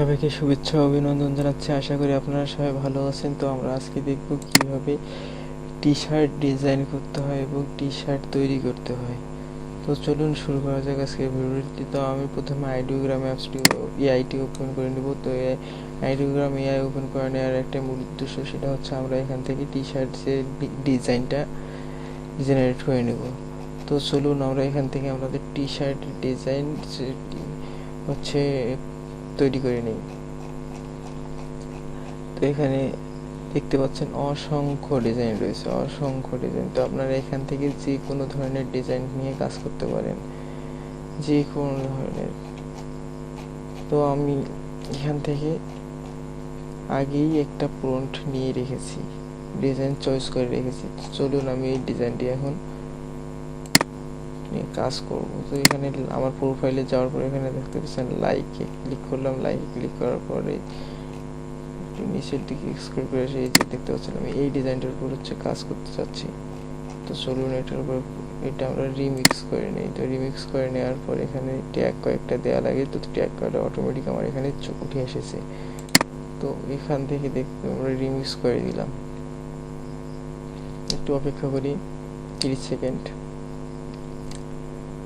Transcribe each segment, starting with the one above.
সবাইকে শুভেচ্ছা অভিনন্দন জানাচ্ছি। আশা করি আপনারা সবাই ভালো আছেন। তো আমরা আজকে দেখব কীভাবে টি শার্ট ডিজাইন করতে হয় এবং টি শার্ট তৈরি করতে হয়। তো চলুন শুরু করা যাক আজকে ভিডিওটি। তো আমি প্রথমে আইডিওগ্রাম অ্যাপসটি এআইটি ওপেন করে নেব। তো আইডিওগ্রাম এআই ওপেন করে নেওয়ার একটা মূল উদ্দেশ্য সেটা হচ্ছে আমরা এখান থেকে টি শার্টের ডিজাইনটা জেনারেট করে নেব। তো চলুন আমরা এখান থেকে আমাদের টি শার্ট ডিজাইন হচ্ছে তৈরি করে নিই। তো এখানে দেখতে পাচ্ছেন অসংখ্য ডিজাইন রয়েছে, অসংখ্য ডিজাইন তো আপনারা এখান থেকে যে কোনো ধরনের ডিজাইন নিয়ে কাজ করতে পারেন, যে কোনো ধরনের। তো আমি এখান থেকে আগেই একটা প্রন্ট নিয়ে রেখেছি ডিজাইন চয়েস করে রেখেছি। চলুন আমি এই ডিজাইনটি এখন নিয়ে কাজ করব। তো এখানে আমার প্রোফাইলে যাওয়ার পরে এখানে দেখতে পাচ্ছেন লাইকে ক্লিক করলাম। লাইকে ক্লিক করার পরে একটু নিচের দিকে স্ক্রল করে এসে এই যে দেখতে পাচ্ছেন আমি এই ডিজাইনটার উপর হচ্ছে কাজ করতে চাচ্ছি। তো চলুন এটার উপর এটা আমরা রিমিক্স করে নিই। তো রিমিক্স করে নেওয়ার পর এখানে ট্যাগ কয়েকটা দেওয়া লাগে। তো ট্যাগ কয়েকটা অটোমেটিক আমার এখানে চোখ উঠে এসেছে। তো এখান থেকে দেখতে আমরা রিমিক্স করে দিলাম। একটু অপেক্ষা করি, তিরিশ সেকেন্ড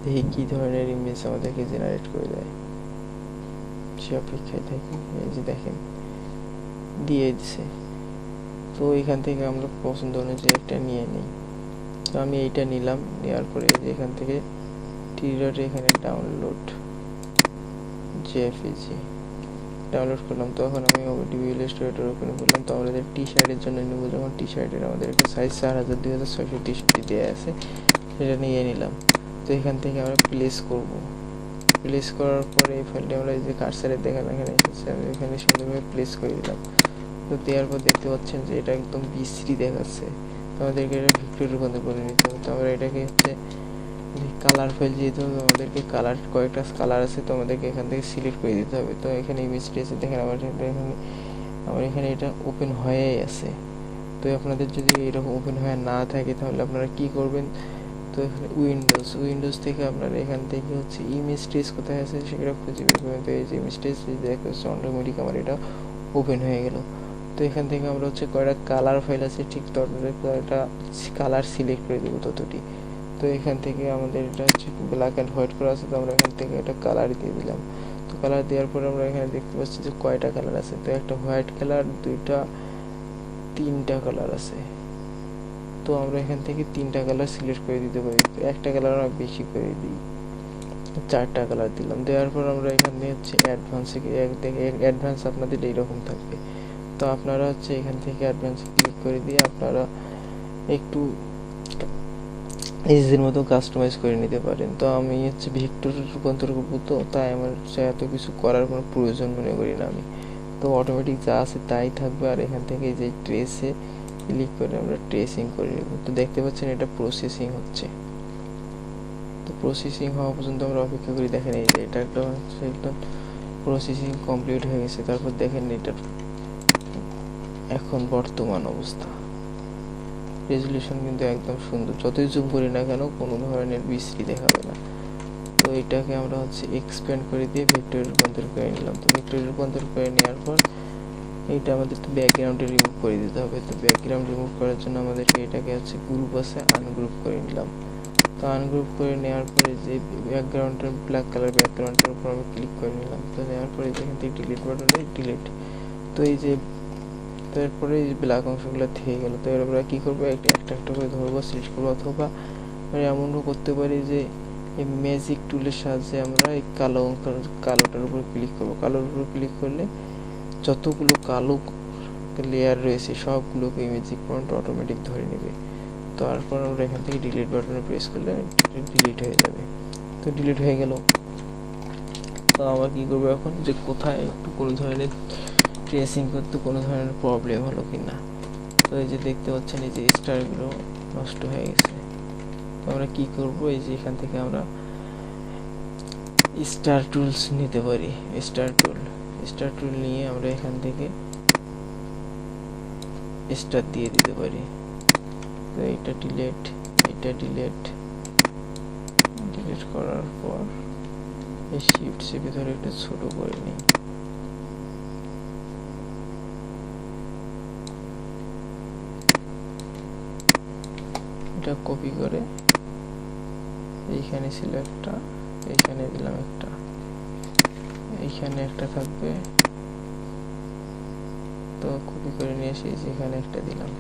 দেখি কি ধরনের ইমেজ আমাদেরকে জেনারেট করে দেয়। সে অপেক্ষায় থাকি, এই যে দেখেন, দিয়ে দিছে। তো এখান থেকে আমরা পছন্দ অনুযায়ী একটা নিয়ে নিই। তো আমি এইটা নিলাম, নেওয়ার পরে যে এখান থেকে টি ডট এখানে ডাউনলোড জেএফইজি ডাউনলোড করলাম। তখন আমি ওডিবি ইলাস্ট্রেটর ওপেন করলাম। তো আমাদের টি শার্টের জন্য নেব। যখন টি শার্টের আমাদের একটা সাইজ চার হাজার দুই হাজার ছয়শো তেষট্টি দেওয়া আছে, সেটা নিয়ে নিলাম। তো এখান থেকে আমরা প্লেস করব। প্লেস করার পরে এই ফাইলটি আমরা যে কার্সারে দেখেন এখানে এসেছে। আমি এখানে সুন্দরভাবে প্লেস করে দিলাম। তো দেওয়ার পর দেখতে পাচ্ছেন যে এটা একদম বিশ্রী দেখাচ্ছে। তো আমাদেরকে এটা ভিক্টোর রূপান্তর করে নিতে হবে। তো আমরা এটাকে হচ্ছে কালার ফাইল যেহেতু আমাদেরকে কালার কয়েকটা কালার আছে, তো আমাদেরকে এখান থেকে সিলেক্ট করে দিতে হবে। তো এখানে ইমেজটি আছে দেখেন, আমার এখানে আমার এখানে এটা ওপেন হয়েই আছে। তো আপনাদের যদি এরকম ওপেন হয়ে না থাকে, তাহলে আপনারা কি করবেন? তো এখানে উইন্ডোজ উইন্ডোজ থেকে আপনারা এখান থেকে হচ্ছে ইমেজ ট্রেস কোথায় আছে সেটা খুঁজে বের করবেন তো এই যে ইমেজ ট্রেস দেখা অটোমেটিক আমার এটা ওপেন হয়ে গেল। তো এখান থেকে আমরা হচ্ছে কয়টা কালার ফাইল আছে, ঠিক ততটা কয়টা কালার সিলেক্ট করে দেবো ততটি। তো এখান থেকে আমাদের এটা হচ্ছে ব্ল্যাক অ্যান্ড হোয়াইট করা আছে, তো আমরা এখান থেকে একটা কালার দিয়ে দিলাম। তো কালার দেওয়ার পর আমরা এখানে দেখতে পাচ্ছি যে কয়টা কালার আছে। তো একটা হোয়াইট কালার দুইটা, তিনটা কালার আছে। তো আমরা এখান থেকে তিনটা কালার সিলেক্ট করে দিতে পারি। একটা কালার আমরা বেশি করে দিই। চারটা কালার দিলাম। দেওয়ার পর আমরা এখানে হচ্ছে অ্যাডভান্সে অ্যাডভান্স আপনাদের এইরকম থাকবে। তো আপনারা হচ্ছে এখান থেকে অ্যাডভান্সে ক্লিক করে দিয়ে আপনারা একটু নিজেদের মতো কাস্টমাইজ করে নিতে পারেন। তো আমি হচ্ছে ভিক্টর রূপান্তর করব তো, তাই আমার এত কিছু করার কোনো প্রয়োজন মনে করি না আমি। তো অটোমেটিক যা আছে তাই থাকবে। আর এখান থেকে যে ট্রেসে ক্লিক করে আমরা ট্রেসিং করে নেব। তো দেখতে পাচ্ছেন এটা প্রসেসিং হচ্ছে। তো প্রসেসিং হওয়া পর্যন্ত আমরা অপেক্ষা করি, দেখেন এই যে এটা একটা হচ্ছে একদম প্রসেসিং কমপ্লিট হয়ে গেছে। তারপর দেখেন এটার এখন বর্তমান অবস্থা। রেজলিউশন কিন্তু একদম সুন্দর। যতই জুম করি না কেন, কোনো ধরনের বিশ্রী দেখাবে না। তো এটাকে আমরা হচ্ছে এক্সপ্যান্ড করে দিয়ে ভেক্টর রূপান্তর করে নিলাম। তো ভেক্টর রূপান্তর করে নেওয়ার পর এইটা আমাদের তো ব্যাকগ্রাউন্ডে রিমুভ করে দিতে হবে। তো ব্যাকগ্রাউন্ড রিমুভ করার জন্য আমাদেরকে এটাকে হচ্ছে গ্রুপ আছে আনগ্রুপ করে নিলাম। তো আনগ্রুপ করে নেওয়ার পরে যে ব্যাকগ্রাউন্ডের ব্ল্যাক কালার ব্যাকগ্রাউন্ডের উপর আমি ক্লিক করে নিলাম। তো নেওয়ার পরে যেখান থেকে ডিলিট বাটনে ডিলিট তো এই যে তারপরে এই ব্ল্যাক অংশগুলো থেকে গেল। তো এর আমরা কী করব? একটা একটা একটা করে ধরবো সিলেক্ট করব। অথবা এমনও করতে পারি যে এই ম্যাজিক টুলের সাহায্যে আমরা এই কালো অঙ্ক কালোটার উপর ক্লিক করব। কালোর উপর ক্লিক করলে যতগুলো কালো লেয়ার রয়েছে, সবগুলোকে ম্যাজিক পয়েন্ট অটোমেটিক ধরে নেবে। তারপর আমরা এখান থেকে ডিলিট বাটনে প্রেস করলে ডিলিট হয়ে যাবে। তো ডিলিট হয়ে গেল। তো আবার কী করব এখন? যে কোথায় একটু কোনো ধরনের ট্রেসিং করতে কোনো ধরনের প্রবলেম হলো কি না তো এই যে দেখতে পাচ্ছেন, এই যে স্টারগুলো নষ্ট হয়ে গেছে। তো আমরা কী করব? এই যে এখান থেকে আমরা স্টার টুলস নিতে পারি স্টার টুল স্টার টুল নিয়ে আমরা এখান থেকে স্টার দিয়ে দিতে পারি। তো এটা ডিলেট এটা ডিলেট ডিলেট করার পর এই শিফট চেপে ধরে একটু ছোট করে নিই। এটা কপি করে, এইখানে ছিল একটা এইখানে দিলাম একটা। এইখানে একটা থাকবে। তো কপি করে নিয়ে এসে যেখানে একটা দিলাম।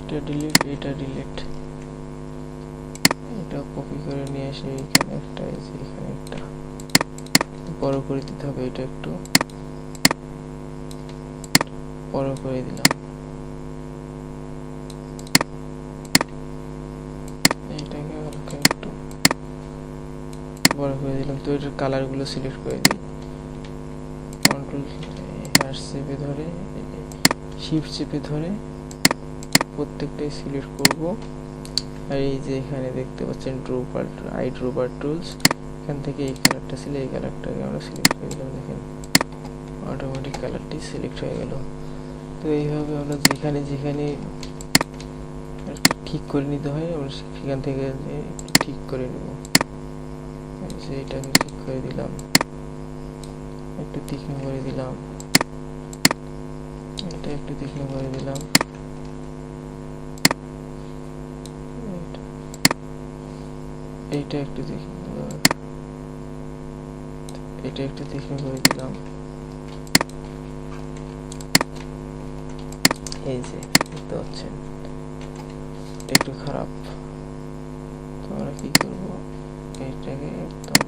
এটা ডিলিট এটা ডিলিট এটা কপি করে নিয়ে এসে এখানে একটা যে এখানে একটা। বড় করে দিতে হবে এটা একটু। বড় করে দিলাম এইটাকে হালকা একটু বড় করে দিলাম, তো এটার কালারগুলো সিলেক্ট করে দিই। কন্ট্রোল হ্যাশ চেপে ধরে শিফট চেপে ধরে প্রত্যেকটাই সিলেক্ট করব। আর এই যে এখানে দেখতে পাচ্ছেন ড্রোপার আই ড্রোপার টুলস এখান থেকে এই কালারটা ছিল, এই কালারটাকে আমরা সিলেক্ট করে দিলাম, দেখেন। অটোমেটিক কালারটি সিলেক্ট হয়ে গেল। তো এইভাবে আমরা যেখানে যেখানে ঠিক করে নিতে হয়, আমরা সেখান থেকে ঠিক করে নেব। যে এটাকে ঠিক করে দিলাম। একটু তীক্ষ্ণ করে দিলাম। এটা একটু তীক্ষ্ণ করে দিলাম। এইটা- একটু এটা একটু তীক্ষ্ণ করে দিলাম। এই যে, দেখতে পাচ্ছেন? একটু খারাপ। তো আমরা কি করব? এইটাকে একদম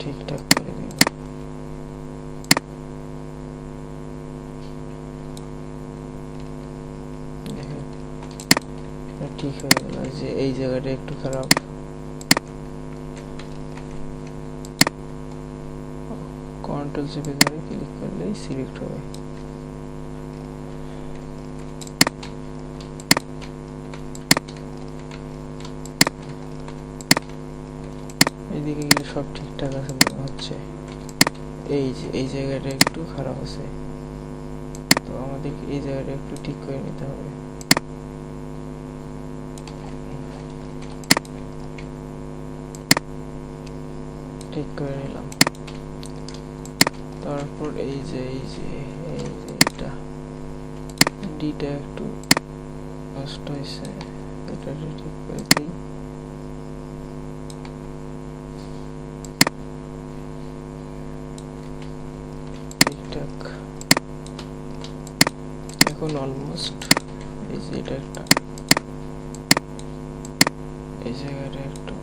ঠিকঠাক করে দিব। ঠিক হয়ে গেল যে এই জায়গাটা একটু খারাপ। কন্ট্রোল চেপে ধরে ক্লিক করলেই সিলেক্ট হবে এইদিকে গেলে সব ঠিকঠাক আছে মনে হচ্ছে। এই যে, এই জায়গাটা একটু খারাপ আছে। তো আমাদেরকে এই জায়গাটা একটু ঠিক করে নিতে হবে। ঠিক করে নিলাম। তারপর এই যে এই যে এই যে, এটা। ডিটা একটু নষ্ট হয়েছে। এটা ঠিক করে দিই ঠিকঠাক এখন অলমোস্ট এই যে এটা একটা। এই জায়গাটা একটু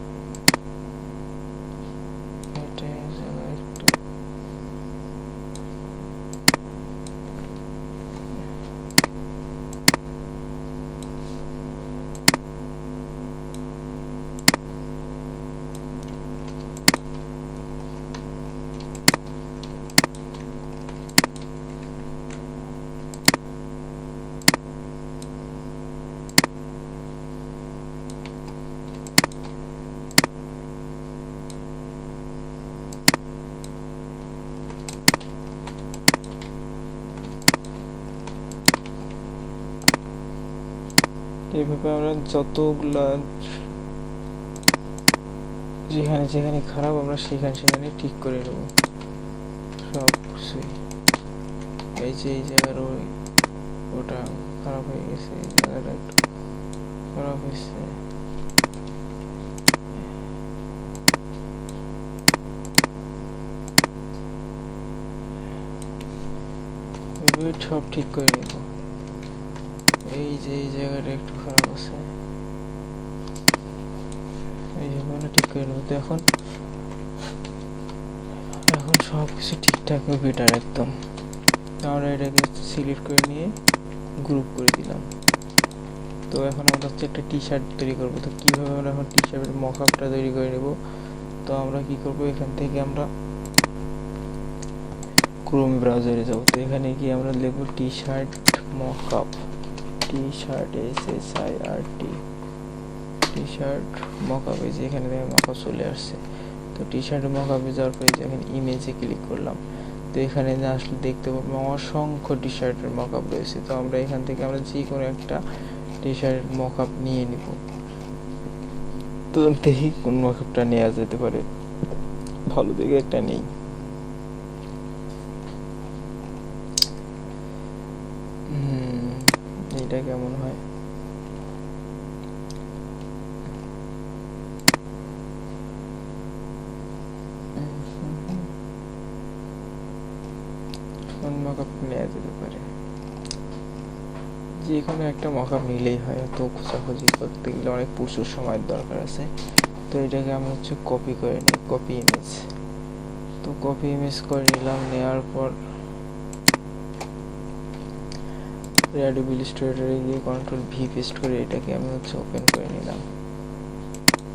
এটা এই জায়গায় একটু এইভাবে আমরা যতগুলা যেখানে যেখানে খারাপ, আমরা সেখানে সেখানে ঠিক করে নেব। সব কিছুই। এই যে এই জায়গার ওই, ওটা খারাপ হয়ে গেছে, এই জায়গাটা একটু খারাপ হয়েছে। সব ঠিক করে নেব। যে এই জায়গাটা একটু খারাপ আছে। এই জায়গাটা ঠিক করে নেব। তো এখন এখন সব কিছু ঠিকঠাক বেটার একদম। আমরা এটাকে সিলেক্ট করে নিয়ে গ্রুপ করে দিলাম। তো এখন আমরা হচ্ছে একটা টি শার্ট তৈরি করব। তো কীভাবে আমরা এখন টি শার্টের মকআপটা তৈরি করে নেব? তো আমরা কি করব? এখান থেকে আমরা ক্রোম ব্রাউজারে যাব। তো এখানে গিয়ে আমরা লিখব T shirt mockup T shirt S S I R T T shirt যে এখানে দেখেন মকআপ চলে আসছে। তো টি শার্ট মকআপে যাওয়ার পরে এখানে ইমেজে ক্লিক করলাম। তো এখানে আসলে দেখতে পাবো অসংখ্য টি শার্টের মকআপ রয়েছে। তো আমরা এখান থেকে আমরা যে কোনো একটা টি শার্টের মকআপ নিয়ে নিব। তো দেখি কোন মকআপটা নেওয়া যেতে পারে। ভালো দেখে একটা নেই। এটা কেমন হয়? যে কোনো একটা মকআপ নিলেই হয় তো খোঁজাখুঁজি করতে গেলে অনেক প্রচুর সময়ের দরকার আছে। তো এটাকে আমি হচ্ছে কপি করে নিই কপি ইমেজ তো কপি ইমেজ করে নিলাম নেওয়ার পর অ্যাডোবি ইলাস্ট্রেটরে গিয়ে কন্ট্রোল ভি পেস্ট করে এটাকে আমি হচ্ছে ওপেন করে নিলাম।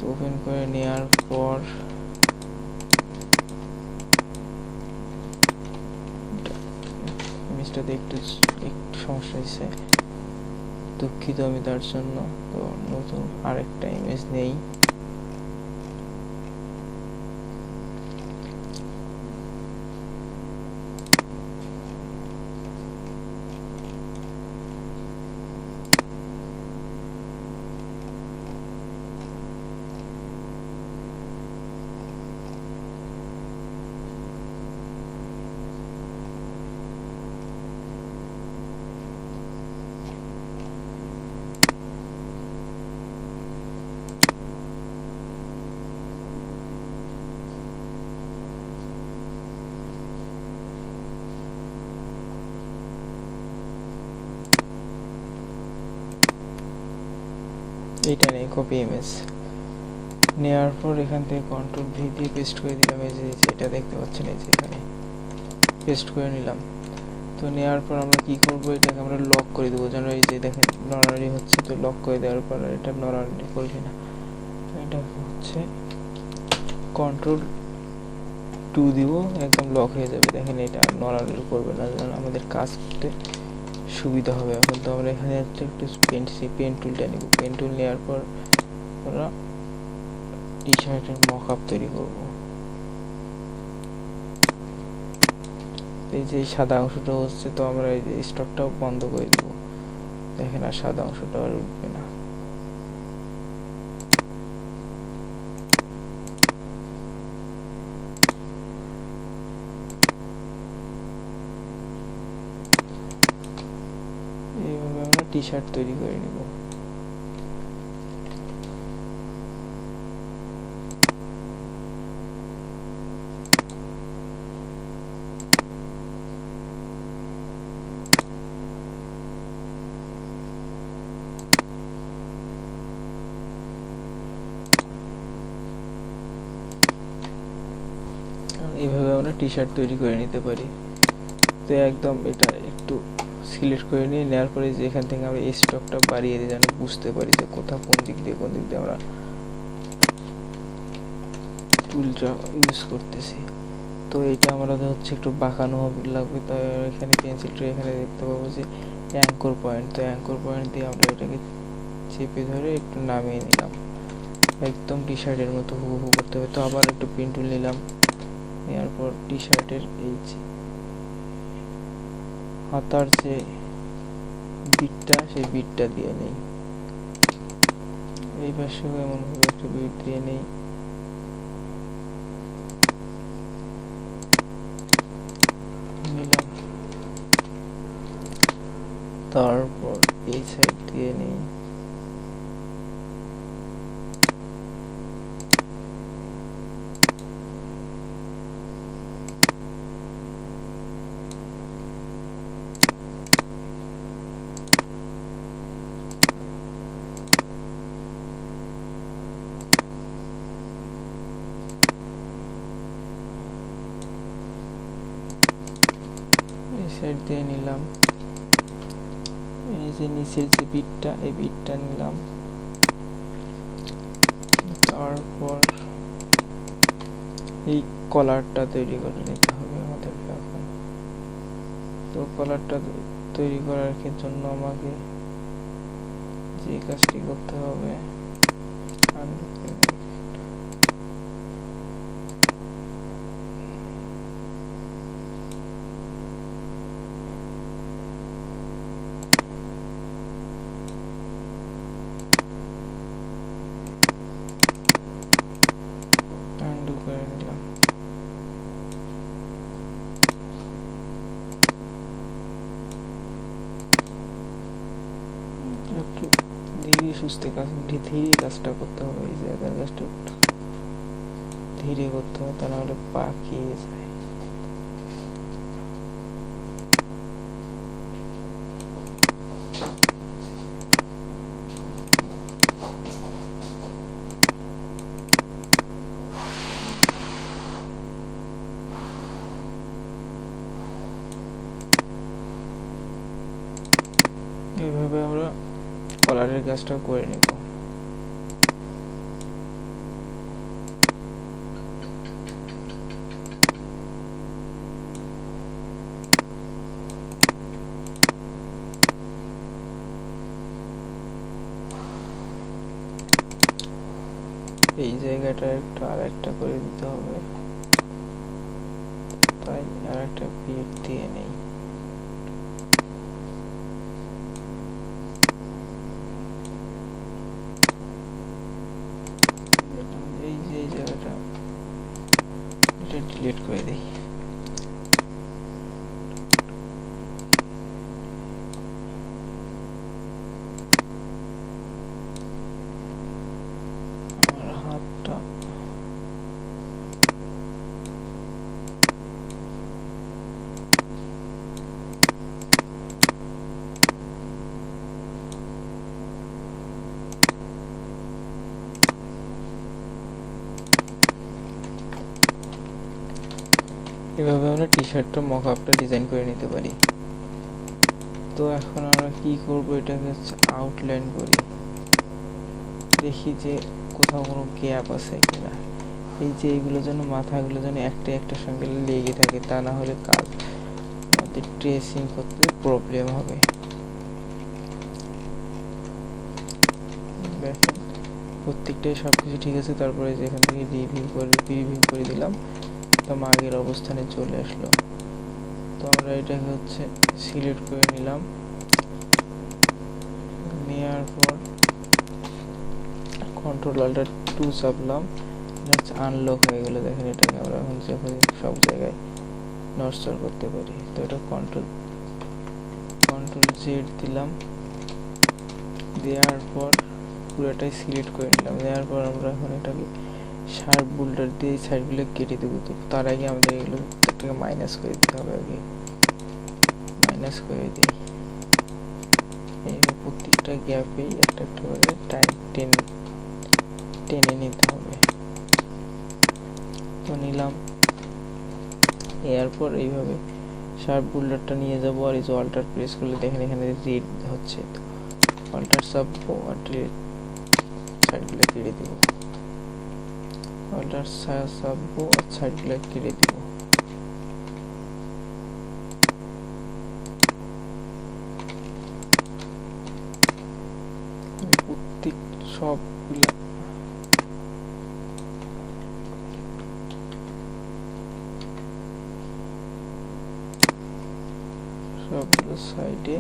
তো ওপেন করে নেওয়ার পর ইমেজটাতে একটু একটু সমস্যা হয়েছে। দুঃখিত আমি তার জন্য। তো নতুন আরেকটা ইমেজ নেই। এইটা নেই কপি ইমেজ নেওয়ার পর এখান থেকে কন্ট্রোল ভি দিয়ে পেস্ট করে দিলাম, এই যে এটা দেখতে পাচ্ছেন, এই যে, এখানে পেস্ট করে নিলাম। তো নেওয়ার পর আমরা কি করব? এটাকে আমরা লক করে দেবো, যেন এই যে দেখেন নড়ানড়ি হচ্ছে তো লক করে দেওয়ার পর এটা নড়ানড়ি করবে না। এটা হচ্ছে কন্ট্রোল টু দিব, একদম লক হয়ে যাবে। দেখেন এটা আর করবে না, যেন আমাদের কাজ করতে সুবিধা হবে। এখন তো আমরা এখানে হচ্ছে একটু পেন পেন টুলটা নিব। পেন টুল নেওয়ার পর আমরা টি শার্টের মক আপ তৈরি করব। এই যে সাদা অংশটা হচ্ছে, তো আমরা এই যে স্টকটাও বন্ধ করে দেবো। দেখেন আর সাদা অংশটা আর উঠবে না এইভাবে আমরা টি শার্ট তৈরি করে নিব। এইভাবে আমরা টি শার্ট তৈরি করে নিতে পারি। তো একদম এটা একটু সিলেক্ট করে নিয়ে নেওয়ার পরে যে এখান থেকে আমরা স্টকটা বাড়িয়ে দিই, যেন বুঝতে পারি যে কোথাও কোন দিক দিয়ে, কোন দিক দিয়ে আমরা টুলটা ইউজ করতেছি। তো এটা আমাদের হচ্ছে একটু বাঁকানো হবে, লাগবে। তো এখানে পেন্সিলটা এখানে দেখতে পাবো যে অ্যাঙ্কর পয়েন্ট তো অ্যাঙ্কর পয়েন্ট দিয়ে আমরা এটাকে চেপে ধরে একটু নামিয়ে নিলাম। একদম টি শার্টের মতো হুবহু করতে হবে। তো আবার একটু পেন নিলাম। নেওয়ার পর টি শার্টের এই হাতার যে বিটটা সেই বিটটা দিয়ে নেই। এই পাশেও এমন ভাবে একটা বিট দিয়ে নেই। তারপর এই সাইড দিয়ে নেই এই সাইড দিয়ে নিলাম। এই যে নিচের যে বিটটা এই বিটটা নিলাম। তারপর এই কলারটা তৈরি করে নিতে হবে আমাদেরকে এখন তো কলারটা তৈরি করার জন্য আমাকে যে কাজটি করতে হবে undo করে নিই। undo করে নিলাম একটু কাজ ধীরে কাজটা করতে হবে, এই জায়গার কাজটা ধীরে করতে হবে, তা নাহলে পাকিয়ে যায়। এইভাবে আমরা কলারের কাজটা করে নেব। এই জায়গাটা একটু আর একটা করে দিতে হবে। তাই আর একটা পিট দিয়ে নেই এই যে এই জায়গাটা এটা ডিলিট করে দিই আমার হাতটা এভাবে আমরা টি শার্টটা মক আপটা ডিজাইন করে নিতে পারি। তো এখন আমরা কি করব? এটাকে হচ্ছে আউটলাইন করি। দেখি যে কোথাও কোনো গ্যাপ আছে কিনা। এই যে এইগুলো যেন, মাথাগুলো যেন একটা একটার সঙ্গে লেগে থাকে, তা না হলে কাজ আমাদের ট্রেসিং করতে প্রবলেম হবে। প্রত্যেকটাই সব কিছু ঠিক আছে। তারপরে যেখান থেকে রিভিউ করে রিভিউ করে দিলাম। একদম আগের অবস্থানে চলে আসলো। তো আমরা এটাকে হচ্ছে সিলেক্ট করে নিলাম। নেওয়ার পর কন্ট্রোল আল্টার টু চাপলাম। জাস্ট আনলক হয়ে গেলে দেখেন এটাকে আমরা এখন সব জায়গায় নড়চড় করতে পারি। তো এটা কন্ট্রোল কন্ট্রোল জেড দিলাম। দেওয়ার পর পুরোটাই সিলেক্ট করে নিলাম। দেওয়ার পর আমরা এখন এটাকে শার্প বোল্ডার দিয়ে এই সাইডগুলো কেটে দেবো, তো তার আগে আমাদের এগুলো প্রত্যেকটাকে মাইনাস করে দিতে হবে আগে। মাইনাস করে দিই। এই প্রত্যেকটা গ্যাপেই একটা একটা করে টাইম টেনে টেনে নিতে হবে। তো নিলাম। এরপর এইভাবে শার্প বোল্ডারটা নিয়ে যাব আর এই যে অল্টার প্রেস করলে দেখেন, এখানে রেড হচ্ছে। অল্টার সাববো আর রেড সাইডগুলো কেটে দেবো। অল্টার সাববো আর সাইডগুলো কেটে দেবো আমি সবগুলো সাইডে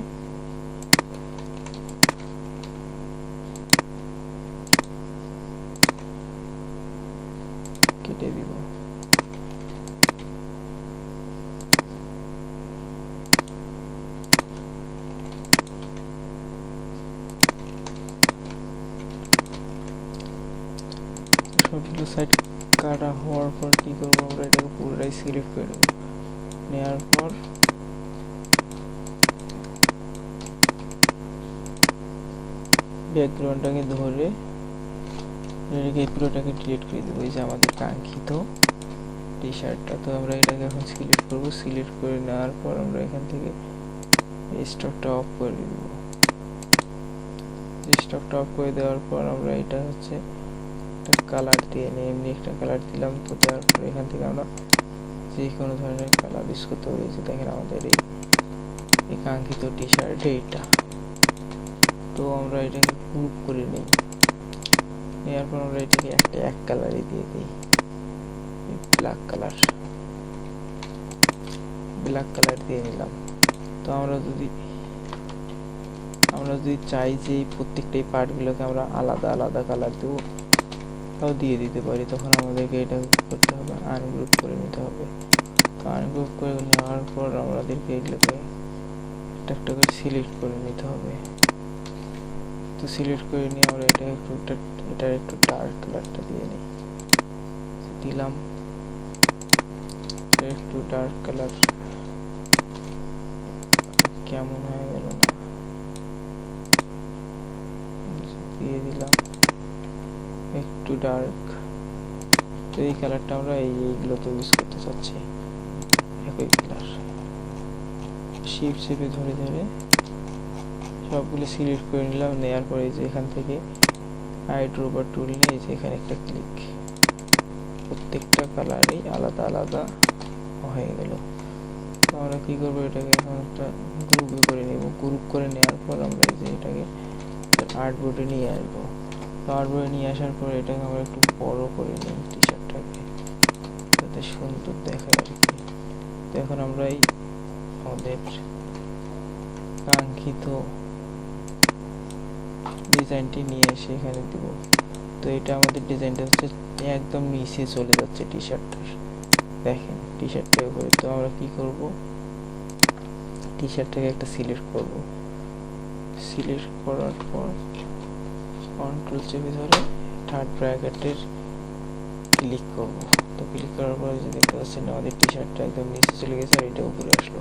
কেটে দিব সবগুলো সাইড কাটা হওয়ার পর কি করব আমরা? এটাকে পুরোটাই সিলেক্ট করে নেব। নেওয়ার পর ব্যাকগ্রাউন্ডটাকে ধরে এটাকে পুরোটাকে ডিলিট করে দেবো। এই যে আমাদের কাঙ্ক্ষিত টি শার্টটা তো আমরা এটাকে এখন সিলেক্ট করব। সিলেক্ট করে নেওয়ার পর আমরা এখান থেকে স্টকটা অফ করে দেবো। স্টকটা অফ করে দেওয়ার পর আমরা এটা হচ্ছে একটা কালার দিয়ে নিই এমনি একটা কালার দিলাম। তো দেওয়ার পর এখান থেকে আমরা যে কোনো ধরনের কালার ইউজ করতে পারি। যে দেখেন আমাদের এই এই কাঙ্ক্ষিত টি শার্ট এইটা তো আমরা এটাকে গ্রুপ করে নিই। নেওয়ার পর আমরা এটাকে একটা এক কালারই দিয়ে দিই। ব্ল্যাক কালার ব্ল্যাক কালার দিয়ে নিলাম। তো আমরা যদি আমরা যদি চাই যে এই প্রত্যেকটা পার্টগুলোকে আমরা আলাদা আলাদা কালার দেবো তাও দিয়ে দিতে পারি, তখন আমাদেরকে এটা করতে হবে আনগ্রুপ করে নিতে হবে। তো আনগ্রুপ করে নেওয়ার পর আমাদেরকে এগুলোকে একটা একটা করে সিলেক্ট করে নিতে হবে। তো সিলেক্ট করে নিয়ে আমরা এটা একটু, এটা- এটার একটু ডার্ক কালারটা দিয়ে নিই। দিলাম। একটু ডার্ক কালার কেমন হয়ে গেল না? দিয়ে দিলাম। একটু ডার্ক তো এই কালারটা আমরা এই এইগুলোতে ইউজ করতে চাচ্ছি। একই কালার শিফট চেপে ধরে ধরে সবগুলো সিলেক্ট করে নিলাম নেওয়ার পরে যে এখান থেকে আইড্রোবার টুল নিয়ে এই যে এখানে একটা ক্লিক প্রত্যেকটা কালারই আলাদা আলাদা হয়ে গেল। আমরা কী করব? এটাকে এখন একটা গ্রুপে করে নেব। গ্রুপ করে নেওয়ার পর আমরা এই যে এটাকে আর্টবোর্ডে নিয়ে আসব। তো আর্টবোর্ডে নিয়ে আসার পর এটাকে আমরা একটু বড় করে নিই টি শার্টটাকে যাতে সুন্দর দেখায় আর কি। তো এখন আমরা এই আমাদের কাঙ্ক্ষিত ডিজাইনটি নিয়ে এসে এখানে দিব। তো এটা আমাদের ডিজাইনটা হচ্ছে একদম নিচে চলে যাচ্ছে টি শার্টটার দেখেন টি শার্টটার উপরে। তো আমরা কি করব? টি শার্টটাকে একটা সিলেক্ট করব। সিলেক্ট করার পর কন্ট্রোল চেপে ধরে থার্ড ব্র্যাকেটের ক্লিক করব। তো ক্লিক করার পরে যে দেখতে পাচ্ছেন, আমাদের টি শার্টটা একদম নিচে চলে গেছে আর এটা উপরে আসলো।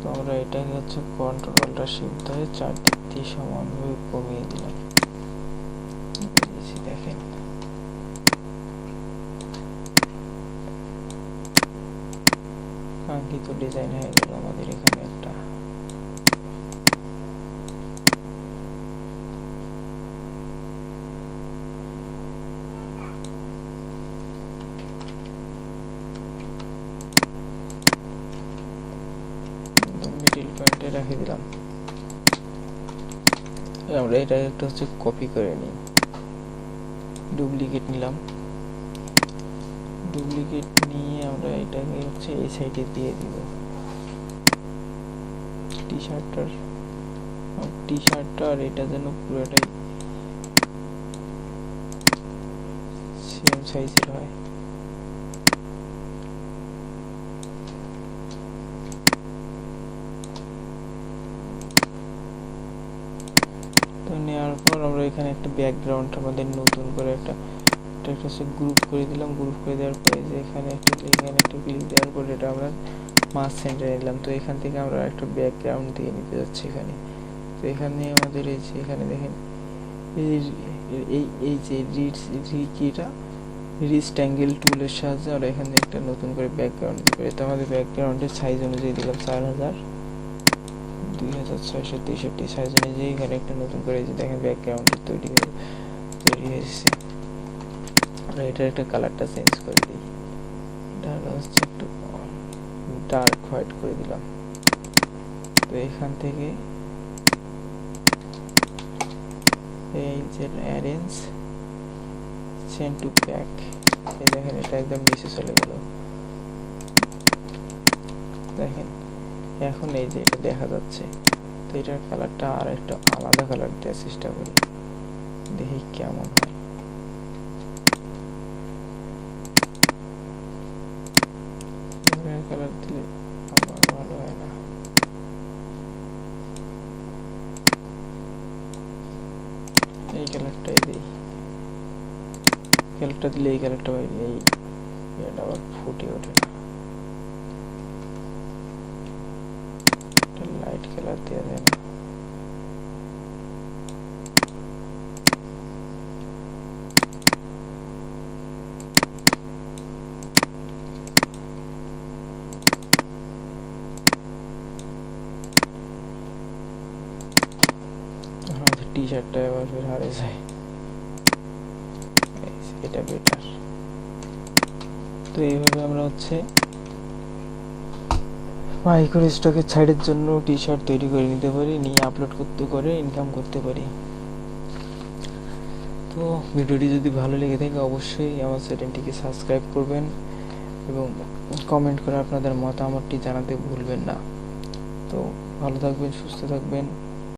তো আমরা এটাকে হচ্ছে কন্ট্রোলটা শিফট ধরে চারদিক দিয়ে সমানভাবে কমিয়ে দিলাম। কাঙ্ক্ষিত ডিজাইন হয়ে গেল আমাদের এখানে একটা মিডিল পয়েন্টে রেখে দিলাম আমরা এটা একটা হচ্ছে কপি করে নিই। ডুপ্লিকেট নিলাম। ডুপ্লিকেট নিয়ে আমরা এটাকে হচ্ছে এই সাইডে দিয়ে দিব। টি শার্টটার টি শার্টটা আর এটা যেন পুরোটাই সেম সাইজের হয় তো নেওয়ার পর আমরা এখানে একটা ব্যাকগ্রাউন্ড আমাদের নতুন করে একটা একটা হচ্ছে গ্রুপ করে দিলাম। গ্রুপ করে দেওয়ার পরে যে এখানে একটা এখানে একটা ক্লিক দেওয়ার পরে এটা আমরা মাস সেন্টারে নিলাম তো এখান থেকে আমরা একটা ব্যাকগ্রাউন্ড দিয়ে নিতে যাচ্ছি এখানে। তো এখানে আমাদের এই যে, এখানে দেখেন, এই এই যে রিডস কিটা রিস্ট্যাঙ্গেল টুলের সাহায্যে আমরা এখানে একটা নতুন করে ব্যাকগ্রাউন্ড দিতে পারি। তো আমাদের ব্যাকগ্রাউন্ডের সাইজ অনুযায়ী দিলাম চার হাজার। দুই হাজার ছয়শো তেষট্টি সাইজ অনুযায়ী এখানে একটা নতুন করে যে দেখেন ব্যাকগ্রাউন্ড তৈরি হয়ে তৈরি হয়েছে এটার একটা কালারটা চেঞ্জ করে দিই। এটা হচ্ছে একটু ডার্ক হোয়াইট করে দিলাম। তো এখান থেকে এই যে অ্যারেঞ্জ সেন্ড টু প্যাক এই দেখেন এটা একদম নিচে চলে গেল। দেখেন। এখন এই যে এটা দেখা যাচ্ছে, তো এটার কালারটা আর একটা আলাদা কালার দেওয়ার চেষ্টা করি। দেখি কেমন হয়। কালার দিলে ভালো হয় না। এই কালারটাই দিই। কালারটা দিলে এই কালারটা এই, এটা আবার ফুটে ওঠে না লাইট কালার দেওয়া যায় না আমাদের টি এবার ফের হারে যায়। এটা বেটার তো এইভাবে আমরা হচ্ছে মাইক্রো স্টকের ছাড়ের জন্য টি শার্ট তৈরি করে নিতে পারি, নিয়ে আপলোড করতে করে ইনকাম করতে পারি। তো ভিডিওটি যদি ভালো লেগে থাকে, অবশ্যই আমার চ্যানেলটিকে সাবস্ক্রাইব করবেন এবং কমেন্ট করে আপনাদের মতামতটি জানাতে ভুলবেন না। তো ভালো থাকবেন, সুস্থ থাকবেন।